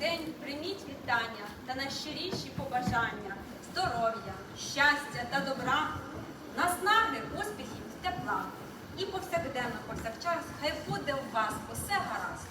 день прийміть вітання та найщиріші побажання, здоров'я, щастя та добра, наснаги, успіхів, тепла. І повсякденно, повсякчас, хай буде у вас усе гаразд.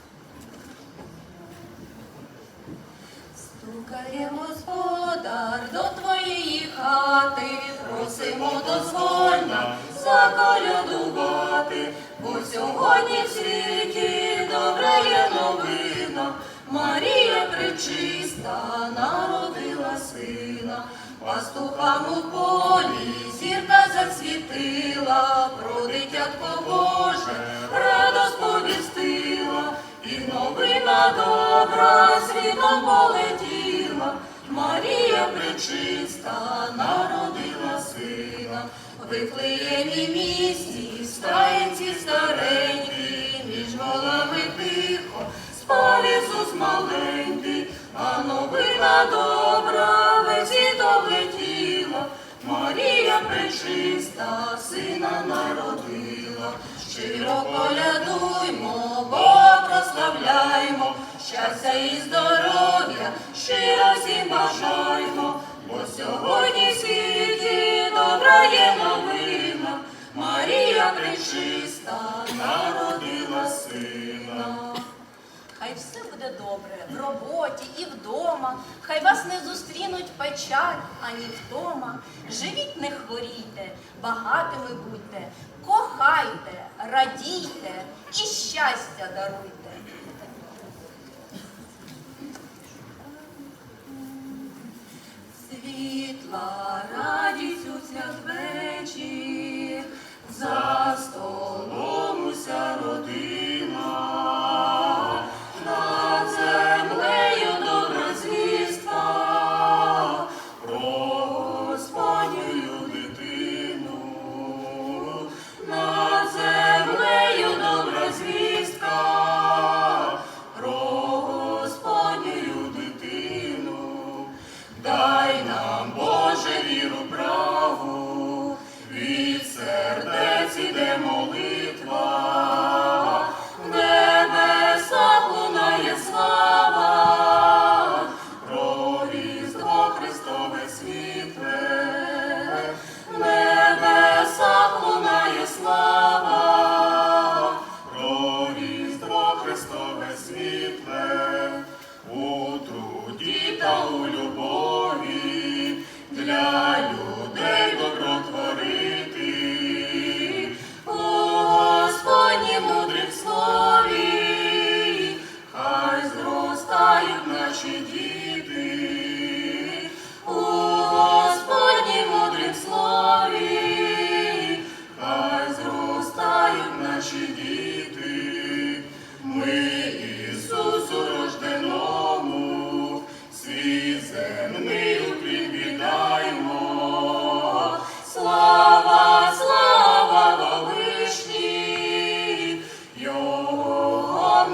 Стукає господар до твоєї хати, просимо дозволь нам заколядувати, бо сьогодні в світі добра є новина. Марія пречиста народила сина, пастухам у полі зірка засвітила, про дитятко Боже радо сповістила, і новина добра світом полетіла, Марія пречиста народила сина, в Вифлеємі місті, стаєнці старенькі, пречиста, сина народила, щиро колядуймо, Бога прославляймо, щастя і здоров'я, щиро всім бажаймо, бо сьогодні в світі добра є новина, Марія пречиста народила сина. Хай все буде добре в роботі і вдома, хай вас не зустрінуть печаль ані втома. Хворійте, багатими будьте, кохайте, радійте і щастя даруйте. know.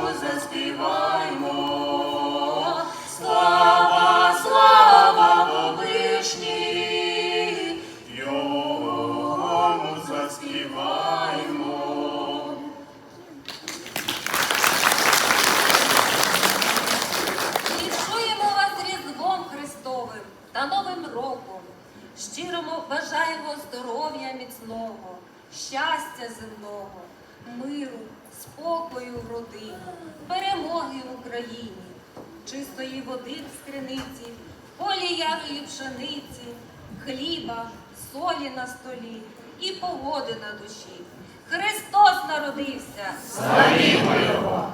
Заспіваймо. Слава, слава Вовишній, Йому заспіваймо. Віншуємо вас Різдвом Христовим та Новим роком. Щиро бажаємо здоров'я міцного, щастя земного, миру, спокою в родині, перемоги в Україні, чистої води в скриниці, полі ярої пшениці, хліба, солі на столі і погоди на душі. Христос народився! Славімо Його!